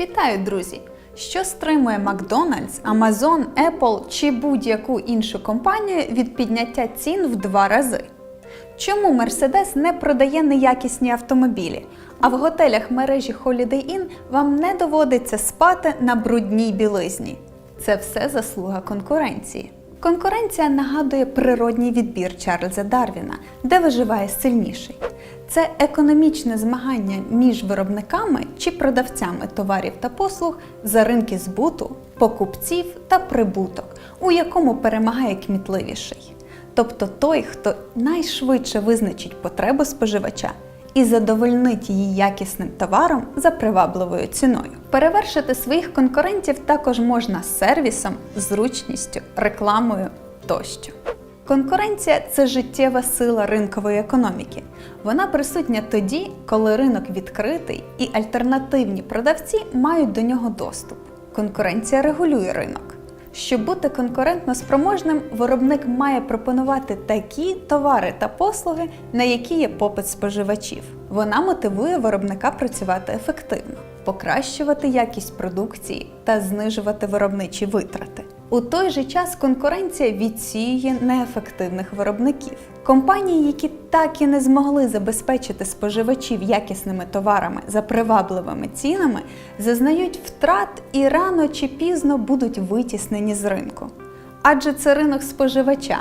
Вітаю, друзі! Що стримує Макдональдс, Amazon, Apple чи будь-яку іншу компанію від підняття цін в два рази? Чому Mercedes не продає неякісні автомобілі, а в готелях мережі Holiday Inn вам не доводиться спати на брудній білизні? Це все заслуга конкуренції. Конкуренція нагадує природній відбір Чарльза Дарвіна, де виживає сильніший. Це економічне змагання між виробниками чи продавцями товарів та послуг за ринки збуту, покупців та прибуток, у якому перемагає кмітливіший. Тобто той, хто найшвидше визначить потребу споживача і задовольнить її якісним товаром за привабливою ціною. Перевершити своїх конкурентів також можна сервісом, зручністю, рекламою тощо. Конкуренція це життєва сила ринкової економіки. Вона присутня тоді, коли ринок відкритий і альтернативні продавці мають до нього доступ. Конкуренція регулює ринок. Щоб бути конкурентно спроможним, виробник має пропонувати такі товари та послуги, на які є попит споживачів. Вона мотивує виробника працювати ефективно, покращувати якість продукції та знижувати виробничі витрати. У той же час конкуренція відсіює неефективних виробників. Компанії, які так і не змогли забезпечити споживачів якісними товарами за привабливими цінами, зазнають втрат і рано чи пізно будуть витіснені з ринку. Адже це ринок споживача,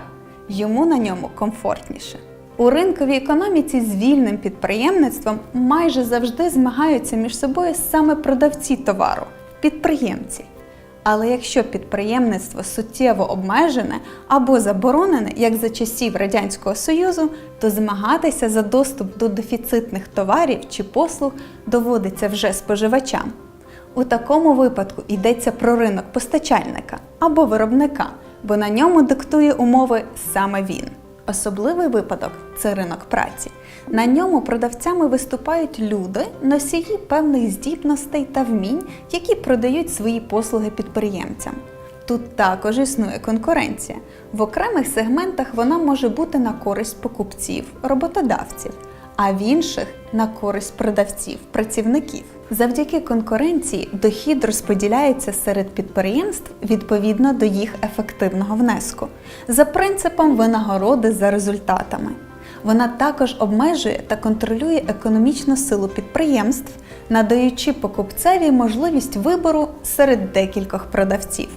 йому на ньому комфортніше. У ринковій економіці з вільним підприємництвом майже завжди змагаються між собою саме продавці товару, підприємці. Але якщо підприємництво суттєво обмежене або заборонене, як за часів Радянського Союзу, то змагатися за доступ до дефіцитних товарів чи послуг доводиться вже споживачам. У такому випадку йдеться про ринок постачальника або виробника, бо на ньому диктує умови саме він. Особливий випадок це ринок праці. На ньому продавцями виступають люди, носії певних здібностей та вмінь, які продають свої послуги підприємцям. Тут також існує конкуренція. В окремих сегментах вона може бути на користь покупців, роботодавців, а в інших на користь продавців, працівників. Завдяки конкуренції дохід розподіляється серед підприємств відповідно до їх ефективного внеску, за принципом винагороди за результатами. Вона також обмежує та контролює економічну силу підприємств, надаючи покупцеві можливість вибору серед декількох продавців.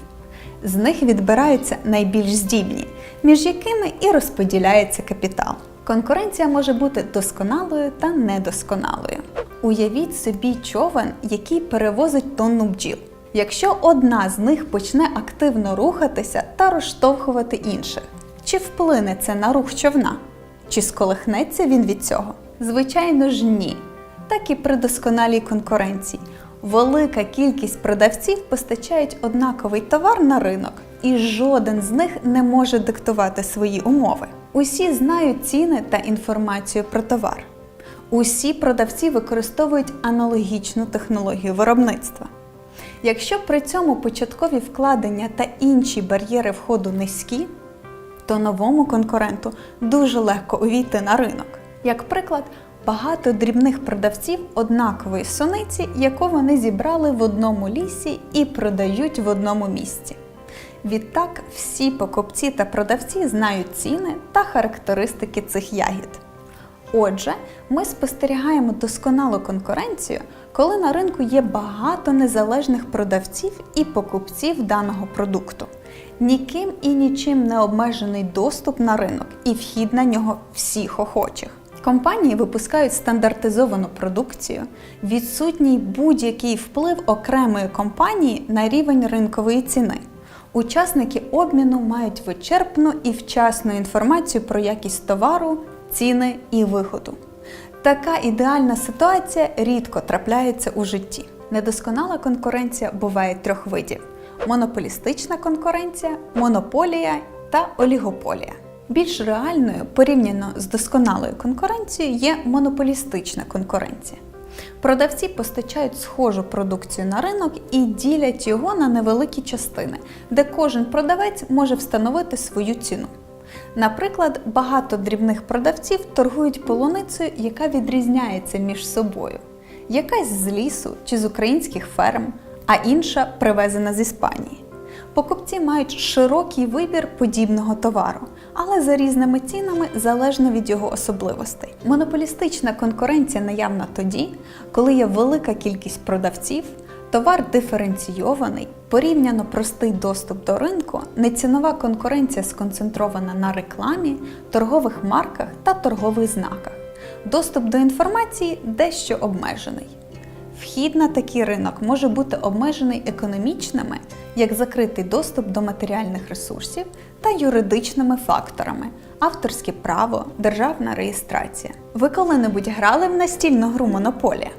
З них відбираються найбільш здібні, між якими і розподіляється капітал. Конкуренція може бути досконалою та недосконалою. Уявіть собі човен, який перевозить тонну бджіл. Якщо одна з них почне активно рухатися та розштовхувати інших, чи вплине це на рух човна? Чи сколихнеться він від цього? Звичайно ж, ні. Так і при досконалій конкуренції. Велика кількість продавців постачають однаковий товар на ринок, і жоден з них не може диктувати свої умови. Усі знають ціни та інформацію про товар. Усі продавці використовують аналогічну технологію виробництва. Якщо при цьому початкові вкладення та інші бар'єри входу низькі, то новому конкуренту дуже легко увійти на ринок. Як приклад, багато дрібних продавців однакової суниці, яку вони зібрали в одному лісі і продають в одному місці. Відтак, всі покупці та продавці знають ціни та характеристики цих ягід. Отже, ми спостерігаємо досконалу конкуренцію, коли на ринку є багато незалежних продавців і покупців даного продукту. Ніким і нічим не обмежений доступ на ринок і вхід на нього всіх охочих. Компанії випускають стандартизовану продукцію, відсутній будь-який вплив окремої компанії на рівень ринкової ціни. Учасники обміну мають вичерпну і вчасну інформацію про якість товару, ціни і виходу. Така ідеальна ситуація рідко трапляється у житті. Недосконала конкуренція буває трьох видів: монополістична конкуренція, монополія та олігополія. Більш реальною порівняно з досконалою конкуренцією є монополістична конкуренція. Продавці постачають схожу продукцію на ринок і ділять його на невеликі частини, де кожен продавець може встановити свою ціну. Наприклад, багато дрібних продавців торгують полуницею, яка відрізняється між собою. якась з лісу чи з українських ферм, а інша привезена з Іспанії. Покупці мають широкий вибір подібного товару, але за різними цінами залежно від його особливостей. Монополістична конкуренція наявна тоді, коли є велика кількість продавців, товар диференційований, порівняно простий доступ до ринку, нецінова конкуренція сконцентрована на рекламі, торгових марках та торгових знаках. Доступ до інформації дещо обмежений. Вхід на такий ринок може бути обмежений економічними, як закритий доступ до матеріальних ресурсів та юридичними факторами авторське право, державна реєстрація. Ви коли-небудь грали в настільну гру Монополія?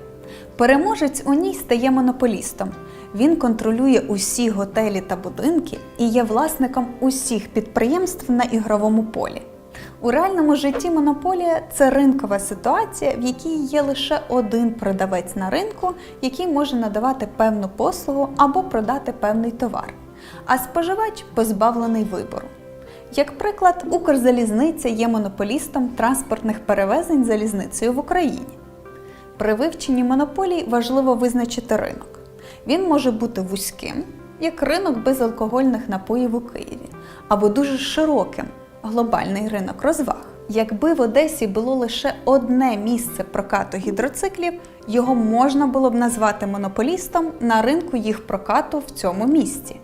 Переможець у ній стає монополістом. Він контролює усі готелі та будинки і є власником усіх підприємств на ігровому полі. У реальному житті монополія це ринкова ситуація, в якій є лише один продавець на ринку, який може надавати певну послугу або продати певний товар, а споживач позбавлений вибору. Як приклад, Укрзалізниця є монополістом транспортних перевезень залізницею в Україні. При вивченні монополій важливо визначити ринок. Він може бути вузьким, як ринок безалкогольних напоїв у Києві, або дуже широким глобальний ринок розваг. Якби в Одесі було лише одне місце прокату гідроциклів, його можна було б назвати монополістом на ринку їх прокату в цьому місці.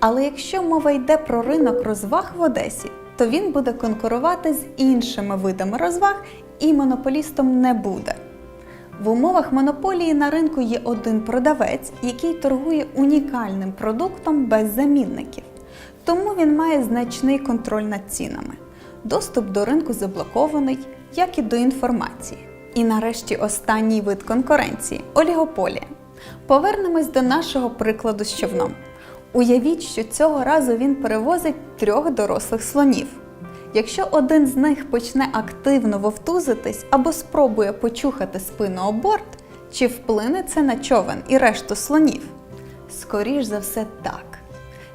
Але якщо мова йде про ринок розваг в Одесі, то він буде конкурувати з іншими видами розваг і монополістом не буде. В умовах монополії на ринку є один продавець, який торгує унікальним продуктом без замінників. Тому він має значний контроль над цінами. Доступ до ринку заблокований, як і до інформації. І нарешті останній вид конкуренції олігополія. Повернемось до нашого прикладу з човном. Уявіть, що цього разу він перевозить трьох дорослих слонів. Якщо один з них почне активно вовтузитись або спробує почухати спину борт, чи вплине це на човен і решту слонів? Скоріш за все, так.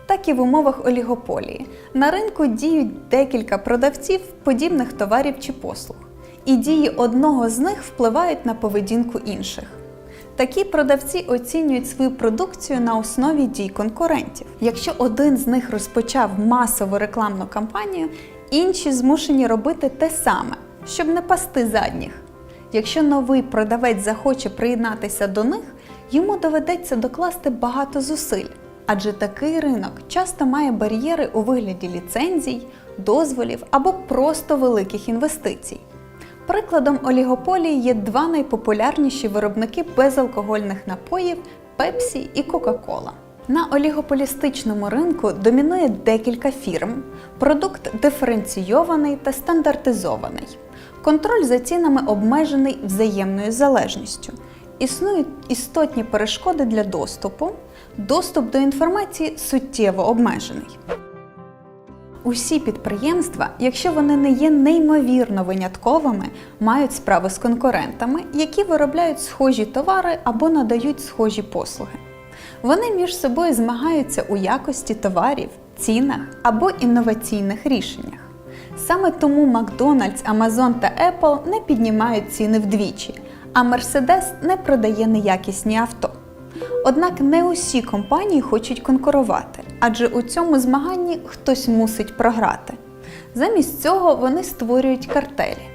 Так і в умовах олігополії. На ринку діють декілька продавців подібних товарів чи послуг, і дії одного з них впливають на поведінку інших. Такі продавці оцінюють свою продукцію на основі дій конкурентів. Якщо один з них розпочав масову рекламну кампанію, інші змушені робити те саме, щоб не пасти задніх. Якщо новий продавець захоче приєднатися до них, йому доведеться докласти багато зусиль, адже такий ринок часто має бар'єри у вигляді ліцензій, дозволів або просто великих інвестицій. Прикладом олігополії є два найпопулярніші виробники безалкогольних напоїв Пепсі і Кока-Кола. На олігополістичному ринку домінує декілька фірм. Продукт диференційований та стандартизований. Контроль за цінами обмежений взаємною залежністю. Існують істотні перешкоди для доступу. Доступ до інформації суттєво обмежений. Усі підприємства, якщо вони не є неймовірно винятковими, мають справу з конкурентами, які виробляють схожі товари або надають схожі послуги. Вони між собою змагаються у якості товарів, цінах або інноваційних рішеннях. Саме тому Макдональдс, Amazon та Apple не піднімають ціни вдвічі, а Mercedes не продає неякісні авто. Однак не усі компанії хочуть конкурувати, адже у цьому змаганні хтось мусить програти. Замість цього вони створюють картелі.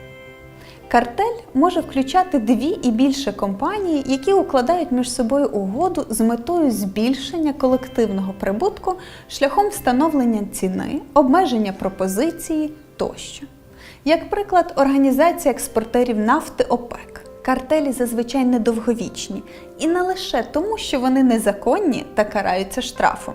Картель може включати дві і більше компаній, які укладають між собою угоду з метою збільшення колективного прибутку шляхом встановлення ціни, обмеження пропозиції тощо. Як приклад, організація експортерів нафти ОПЕК. Картелі зазвичай недовговічні, і не лише тому, що вони незаконні та караються штрафом.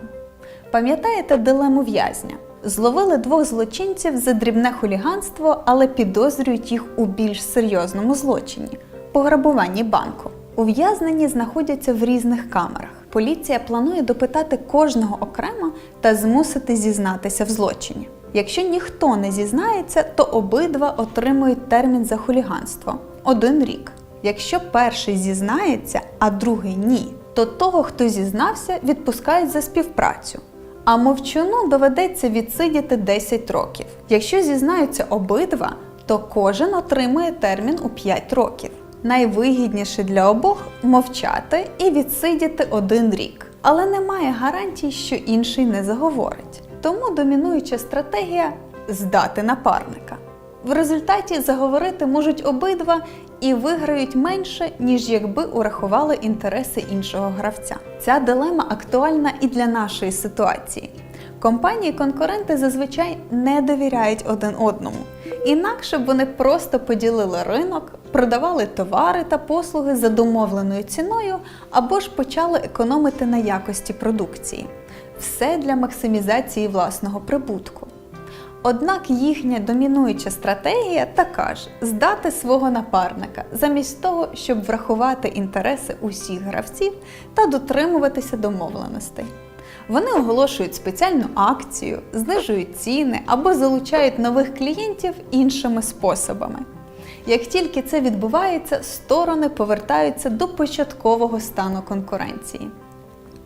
Пам'ятаєте дилему в'язня? Зловили двох злочинців за дрібне хуліганство, але підозрюють їх у більш серйозному злочині пограбуванні банку. Ув'язнені знаходяться в різних камерах. Поліція планує допитати кожного окремо та змусити зізнатися в злочині. Якщо ніхто не зізнається, то обидва отримують термін за хуліганство один рік. Якщо перший зізнається, а другий ні, то того, хто зізнався, відпускають за співпрацю. А мовчуну доведеться відсидіти 10 років. Якщо зізнаються обидва, то кожен отримує термін у 5 років. Найвигідніше для обох мовчати і відсидіти один рік. Але немає гарантій, що інший не заговорить. Тому домінуюча стратегія здати напарника. В результаті заговорити можуть обидва і виграють менше, ніж якби урахували інтереси іншого гравця. Ця дилема актуальна і для нашої ситуації. Компанії-конкуренти зазвичай не довіряють один одному. Інакше б вони просто поділили ринок, продавали товари та послуги за домовленою ціною або ж почали економити на якості продукції. Все для максимізації власного прибутку. Однак їхня домінуюча стратегія така ж здати свого напарника, замість того, щоб врахувати інтереси усіх гравців та дотримуватися домовленостей. Вони оголошують спеціальну акцію, знижують ціни або залучають нових клієнтів іншими способами. Як тільки це відбувається, сторони повертаються до початкового стану конкуренції.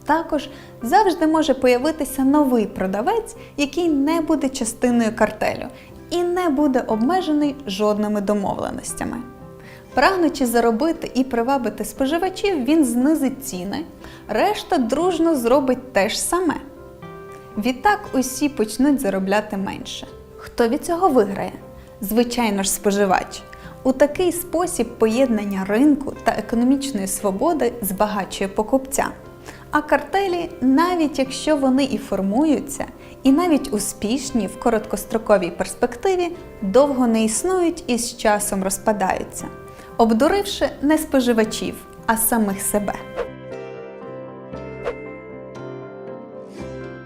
Також завжди може появитися новий продавець, який не буде частиною картелю і не буде обмежений жодними домовленостями. Прагнучи заробити і привабити споживачів, він знизить ціни, решта дружно зробить те ж саме. Відтак усі почнуть заробляти менше. Хто від цього виграє? Звичайно ж, споживач. У такий спосіб поєднання ринку та економічної свободи збагачує покупця. А картелі, навіть якщо вони і формуються, і навіть успішні в короткостроковій перспективі, довго не існують і з часом розпадаються, обдуривши не споживачів, а самих себе.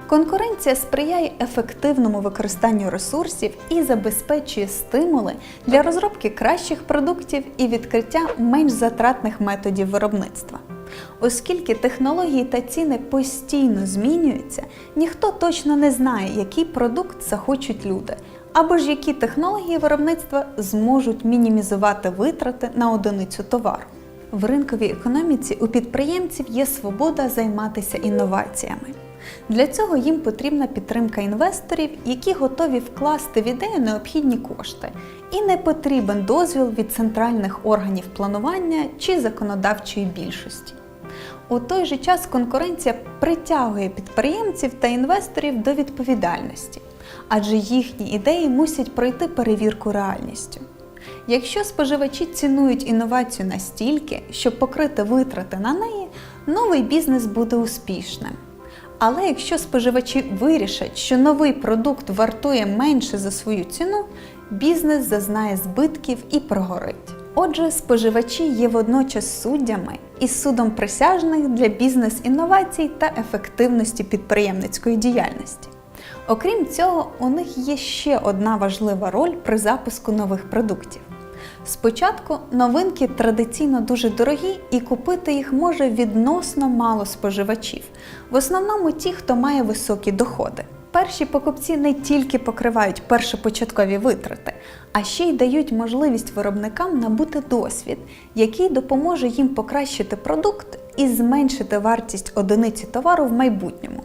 Конкуренція сприяє ефективному використанню ресурсів і забезпечує стимули для розробки кращих продуктів і відкриття менш затратних методів виробництва. Оскільки технології та ціни постійно змінюються, ніхто точно не знає, який продукт захочуть люди, або ж які технології виробництва зможуть мінімізувати витрати на одиницю товару. В ринковій економіці у підприємців є свобода займатися інноваціями. Для цього їм потрібна підтримка інвесторів, які готові вкласти в ідею необхідні кошти, і не потрібен дозвіл від центральних органів планування чи законодавчої більшості. У той же час конкуренція притягує підприємців та інвесторів до відповідальності, адже їхні ідеї мусять пройти перевірку реальністю. Якщо споживачі цінують інновацію настільки, щоб покрити витрати на неї, новий бізнес буде успішним. Але якщо споживачі вирішать, що новий продукт вартує менше за свою ціну, бізнес зазнає збитків і прогорить. Отже, споживачі є водночас суддями і судом присяжних для бізнес-інновацій та ефективності підприємницької діяльності. Окрім цього, у них є ще одна важлива роль при запуску нових продуктів. Спочатку новинки традиційно дуже дорогі, і купити їх може відносно мало споживачів, в основному ті, хто має високі доходи. Перші покупці не тільки покривають першопочаткові витрати, а ще й дають можливість виробникам набути досвід, який допоможе їм покращити продукт і зменшити вартість одиниці товару в майбутньому.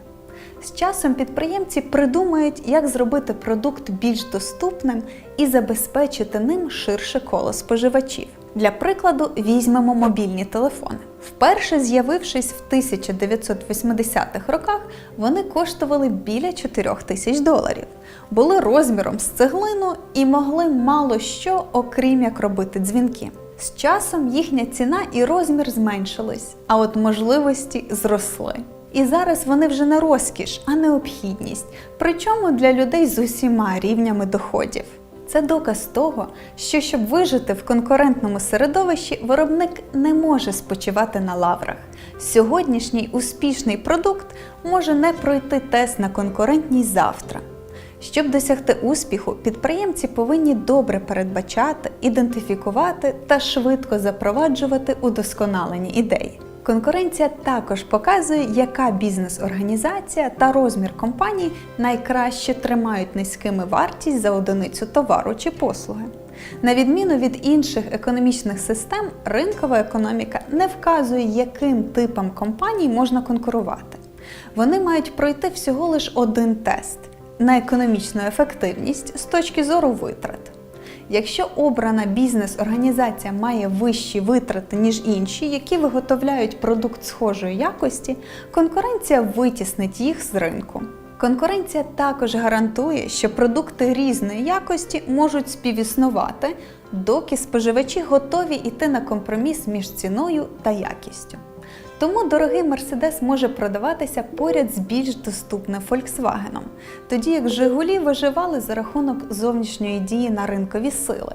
З часом підприємці придумають, як зробити продукт більш доступним і забезпечити ним ширше коло споживачів. Для прикладу, візьмемо мобільні телефони. Вперше з'явившись в 1980-х роках, вони коштували біля 4 тисяч доларів, були розміром з цеглину і могли мало що, окрім як робити дзвінки. З часом їхня ціна і розмір зменшились, а от можливості зросли. І зараз вони вже не розкіш, а необхідність, причому для людей з усіма рівнями доходів. Це доказ того, що щоб вижити в конкурентному середовищі, виробник не може спочивати на лаврах. Сьогоднішній успішний продукт може не пройти тест на конкурентність завтра. Щоб досягти успіху, підприємці повинні добре передбачати, ідентифікувати та швидко запроваджувати удосконалені ідеї. Конкуренція також показує, яка бізнес-організація та розмір компаній найкраще тримають низькими вартість за одиницю товару чи послуги. На відміну від інших економічних систем, ринкова економіка не вказує, яким типам компаній можна конкурувати. Вони мають пройти всього лише один тест на економічну ефективність з точки зору витрат. Якщо обрана бізнес-організація має вищі витрати, ніж інші, які виготовляють продукт схожої якості, конкуренція витіснить їх з ринку. Конкуренція також гарантує, що продукти різної якості можуть співіснувати, доки споживачі готові йти на компроміс між ціною та якістю. Тому дорогий Мерседес може продаватися поряд з більш доступним Volkswagen, тоді як Жигулі виживали за рахунок зовнішньої дії на ринкові сили,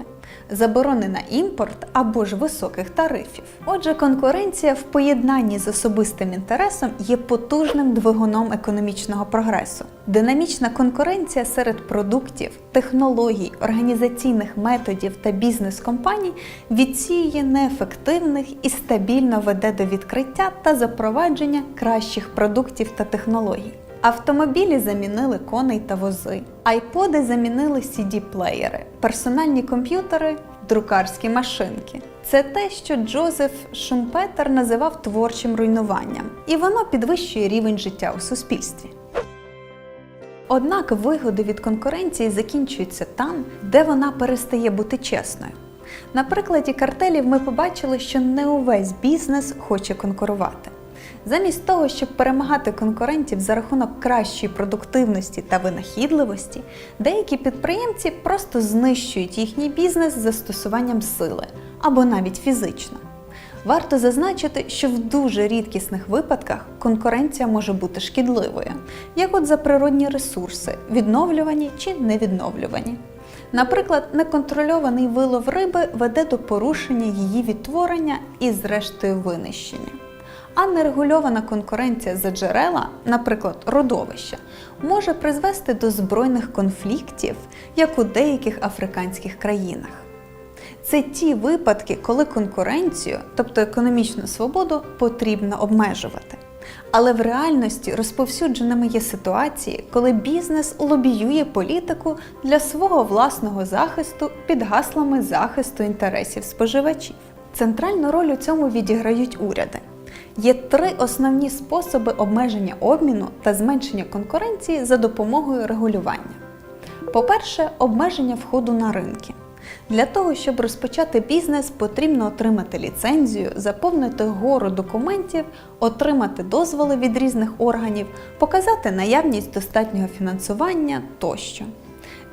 заборони на імпорт або ж високих тарифів. Отже, конкуренція в поєднанні з особистим інтересом є потужним двигуном економічного прогресу. Динамічна конкуренція серед продуктів, технологій, організаційних методів та бізнес-компаній відсіює неефективних і стабільно веде до відкриття та запровадження кращих продуктів та технологій. Автомобілі замінили коней та вози, айподи замінили CD-плеєри, персональні комп'ютери друкарські машинки. Це те, що Джозеф Шумпетер називав творчим руйнуванням, і воно підвищує рівень життя у суспільстві. Однак вигоди від конкуренції закінчуються там, де вона перестає бути чесною. На прикладі картелів ми побачили, що не увесь бізнес хоче конкурувати. Замість того, щоб перемагати конкурентів за рахунок кращої продуктивності та винахідливості, деякі підприємці просто знищують їхній бізнес з застосуванням сили або навіть фізично. Варто зазначити, що в дуже рідкісних випадках конкуренція може бути шкідливою, як от за природні ресурси, відновлювані чи невідновлювані. Наприклад, неконтрольований вилов риби веде до порушення її відтворення і, зрештою, винищення. А нерегульована конкуренція за джерела, наприклад, родовища, може призвести до збройних конфліктів, як у деяких африканських країнах. Це ті випадки, коли конкуренцію, тобто економічну свободу, потрібно обмежувати. Але в реальності розповсюдженими є ситуації, коли бізнес лобіює політику для свого власного захисту під гаслами захисту інтересів споживачів. Центральну роль у цьому відіграють уряди. Є три основні способи обмеження обміну та зменшення конкуренції за допомогою регулювання. По-перше, обмеження входу на ринки. Для того, щоб розпочати бізнес, потрібно отримати ліцензію, заповнити гору документів, отримати дозволи від різних органів, показати наявність достатнього фінансування тощо.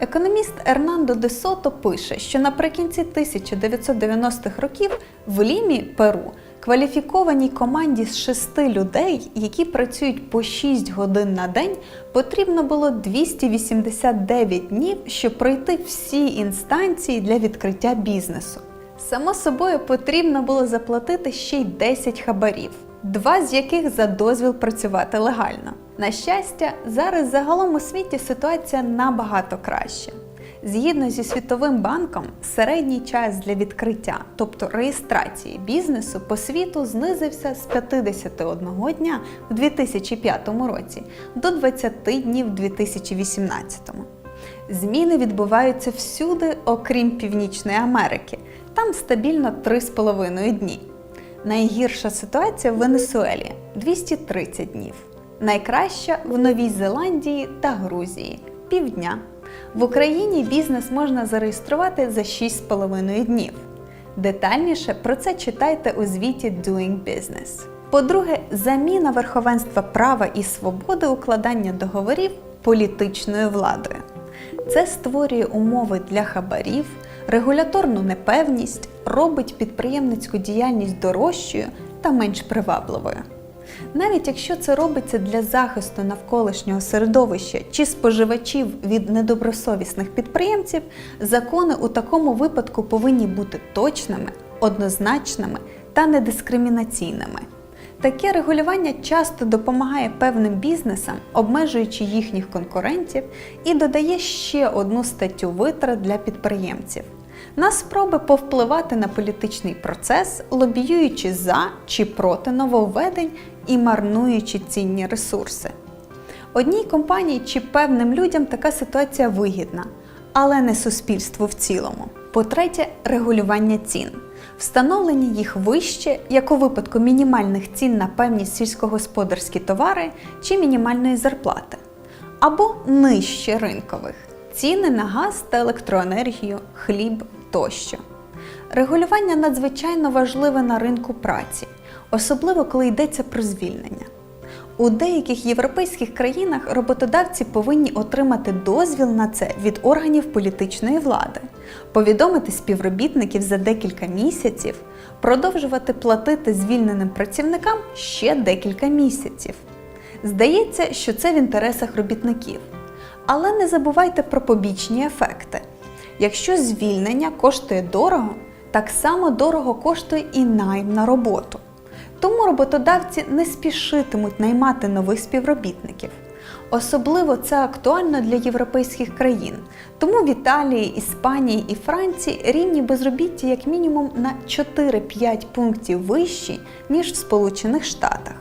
Економіст Ернандо де Сото пише, що наприкінці 1990-х років в Лімі, Перу, кваліфікованій команді з шести людей, які працюють по 6 годин на день, потрібно було 289 днів, щоб пройти всі інстанції для відкриття бізнесу. Само собою потрібно було заплатити ще й 10 хабарів, два з яких за дозвіл працювати легально. На щастя, зараз загалом у світі ситуація набагато краща. Згідно зі Світовим банком, середній час для відкриття, тобто реєстрації бізнесу по світу знизився з 51 дня в 2005 році до 20 днів в 2018. Зміни відбуваються всюди, окрім Північної Америки. Там стабільно 3,5 дні. Найгірша ситуація в Венесуелі 230 днів. Найкраща в Новій Зеландії та Грузії півдня. В Україні бізнес можна зареєструвати за 6,5 днів. Детальніше про це читайте у звіті Doing Business. По-друге, заміна верховенства права і свободи укладання договорів політичною владою. Це створює умови для хабарів, регуляторну непевність, робить підприємницьку діяльність дорожчою та менш привабливою. Навіть якщо це робиться для захисту навколишнього середовища чи споживачів від недобросовісних підприємців, закони у такому випадку повинні бути точними, однозначними та недискримінаційними. Таке регулювання часто допомагає певним бізнесам, обмежуючи їхніх конкурентів, і додає ще одну статтю витрат для підприємців на спроби повпливати на політичний процес, лобіюючи за чи проти нововведень і марнуючи цінні ресурси. Одній компанії чи певним людям така ситуація вигідна, але не суспільству в цілому. По-третє, регулювання цін. Встановлення їх вище, як у випадку мінімальних цін на певні сільськогосподарські товари чи мінімальної зарплати, або нижче ринкових ціни на газ та електроенергію, хліб тощо. Регулювання надзвичайно важливе на ринку праці, особливо коли йдеться про звільнення. У деяких європейських країнах роботодавці повинні отримати дозвіл на це від органів політичної влади, повідомити співробітників за декілька місяців, продовжувати платити звільненим працівникам ще декілька місяців. Здається, що це в інтересах робітників. Але не забувайте про побічні ефекти. Якщо звільнення коштує дорого, так само дорого коштує і найм на роботу. Тому роботодавці не спішитимуть наймати нових співробітників. Особливо це актуально для європейських країн. Тому в Італії, Іспанії і Франції рівні безробіття як мінімум на 4-5 пунктів вищі, ніж в Сполучених Штатах.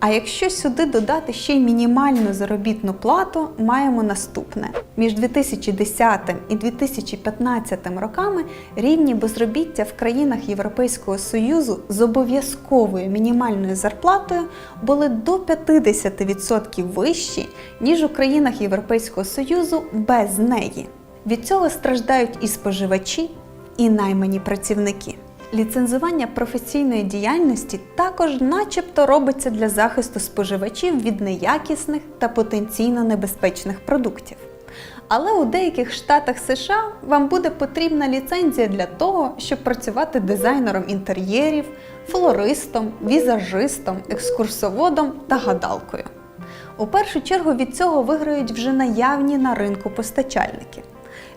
А якщо сюди додати ще й мінімальну заробітну плату, маємо наступне: між 2010 і 2015 роками рівні безробіття в країнах Європейського Союзу з обов'язковою мінімальною зарплатою були до 50% вищі, ніж у країнах Європейського Союзу без неї. Від цього страждають і споживачі, і наймані працівники. Ліцензування професійної діяльності також начебто робиться для захисту споживачів від неякісних та потенційно небезпечних продуктів. Але у деяких штатах США вам буде потрібна ліцензія для того, щоб працювати дизайнером інтер'єрів, флористом, візажистом, екскурсоводом та гадалкою. У першу чергу від цього виграють вже наявні на ринку постачальники.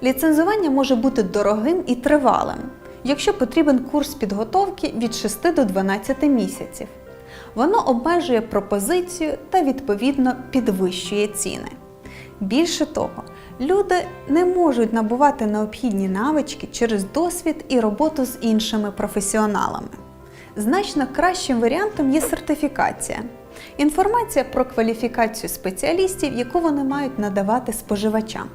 Ліцензування може бути дорогим і тривалим, якщо потрібен курс підготовки від 6 до 12 місяців. Воно обмежує пропозицію та відповідно підвищує ціни. Більше того, люди не можуть набувати необхідні навички через досвід і роботу з іншими професіоналами. Значно кращим варіантом є сертифікація. Інформація про кваліфікацію спеціалістів, яку вони мають надавати споживачам.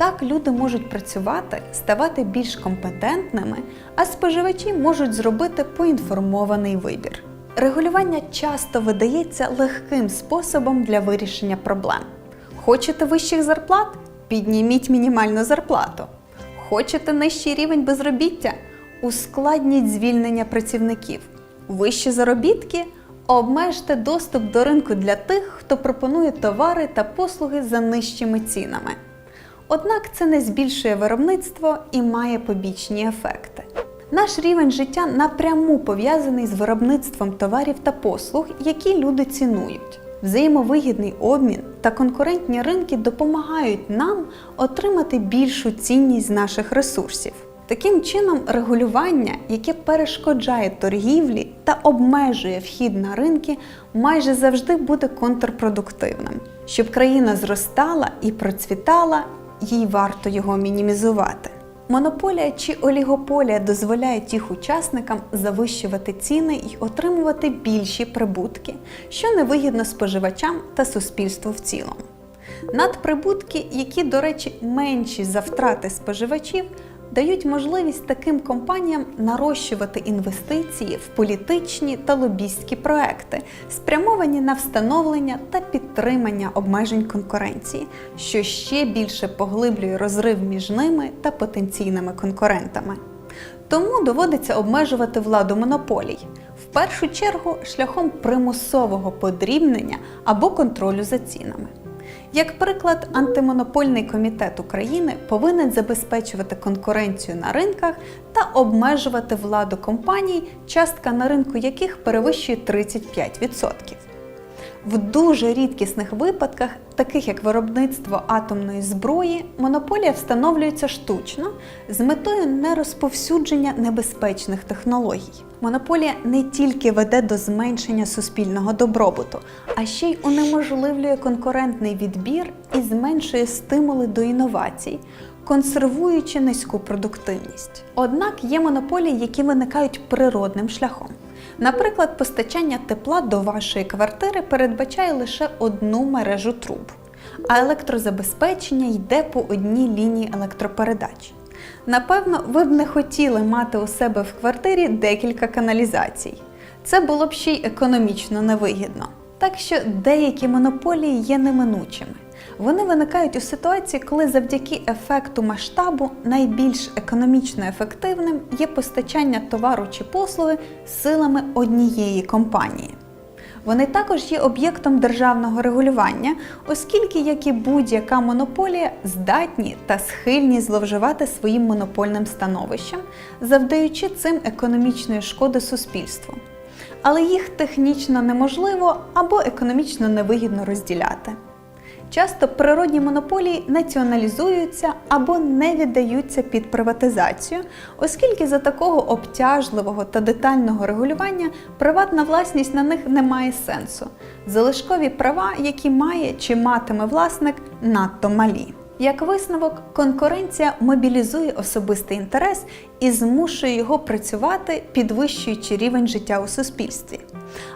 Так люди можуть працювати, ставати більш компетентними, а споживачі можуть зробити поінформований вибір. Регулювання часто видається легким способом для вирішення проблем. Хочете вищих зарплат? Підніміть мінімальну зарплату. Хочете нижчий рівень безробіття? Ускладніть звільнення працівників. Вищі заробітки обмежте доступ до ринку для тих, хто пропонує товари та послуги за нижчими цінами. Однак це не збільшує виробництво і має побічні ефекти. Наш рівень життя напряму пов'язаний з виробництвом товарів та послуг, які люди цінують. Взаємовигідний обмін та конкурентні ринки допомагають нам отримати більшу цінність наших ресурсів. Таким чином, регулювання, яке перешкоджає торгівлі та обмежує вхід на ринки, майже завжди буде контрпродуктивним. Щоб країна зростала і процвітала, їй варто його мінімізувати. Монополія чи олігополія дозволяють їх учасникам завищувати ціни і отримувати більші прибутки, що невигідно споживачам та суспільству в цілому. Надприбутки, які, до речі, менші за втрати споживачів, дають можливість таким компаніям нарощувати інвестиції в політичні та лобістські проекти, спрямовані на встановлення та підтримання обмежень конкуренції, що ще більше поглиблює розрив між ними та потенційними конкурентами. Тому доводиться обмежувати владу монополій, в першу чергу шляхом примусового подрібнення або контролю за цінами. Як приклад, антимонопольний комітет України повинен забезпечувати конкуренцію на ринках та обмежувати владу компаній, частка на ринку яких перевищує 35%. В дуже рідкісних випадках, таких як виробництво атомної зброї, монополія встановлюється штучно з метою нерозповсюдження небезпечних технологій. Монополія не тільки веде до зменшення суспільного добробуту, а ще й унеможливлює конкурентний відбір і зменшує стимули до інновацій, консервуючи низьку продуктивність. Однак є монополії, які виникають природним шляхом. Наприклад, постачання тепла до вашої квартири передбачає лише одну мережу труб, а електрозабезпечення йде по одній лінії електропередач. Напевно, ви б не хотіли мати у себе в квартирі декілька каналізацій. Це було б ще й економічно невигідно. Так що деякі монополії є неминучими. Вони виникають у ситуації, коли завдяки ефекту масштабу найбільш економічно ефективним є постачання товару чи послуги силами однієї компанії. Вони також є об'єктом державного регулювання, оскільки, як і будь-яка монополія, здатні та схильні зловживати своїм монопольним становищем, завдаючи цим економічної шкоди суспільству. Але їх технічно неможливо або економічно невигідно розділяти. Часто природні монополії націоналізуються або не віддаються під приватизацію, оскільки за такого обтяжливого та детального регулювання приватна власність на них не має сенсу. Залишкові права, які має чи матиме власник, надто малі. Як висновок, конкуренція мобілізує особистий інтерес і змушує його працювати, підвищуючи рівень життя у суспільстві.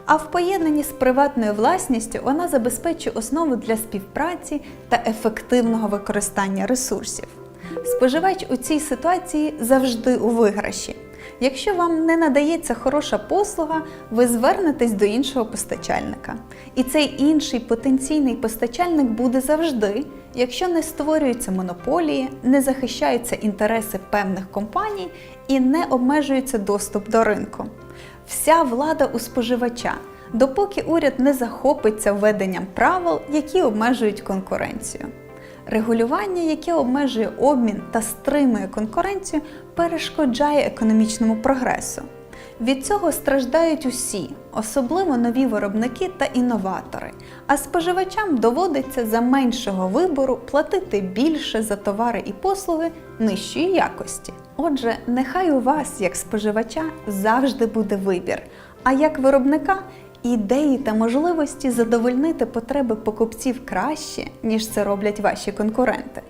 А в поєднанні з приватною власністю вона забезпечує основу для співпраці та ефективного використання ресурсів. Споживач у цій ситуації завжди у виграші. Якщо вам не надається хороша послуга, ви звернетесь до іншого постачальника. І цей інший потенційний постачальник буде завжди, якщо не створюються монополії, не захищаються інтереси певних компаній і не обмежується доступ до ринку. Вся влада у споживача, допоки уряд не захопиться введенням правил, які обмежують конкуренцію. Регулювання, яке обмежує обмін та стримує конкуренцію, перешкоджає економічному прогресу. Від цього страждають усі, особливо нові виробники та інноватори. А споживачам доводиться за меншого вибору платити більше за товари і послуги нижчої якості. Отже, нехай у вас, як споживача, завжди буде вибір, а як виробника ідеї та можливості задовольнити потреби покупців краще, ніж це роблять ваші конкуренти.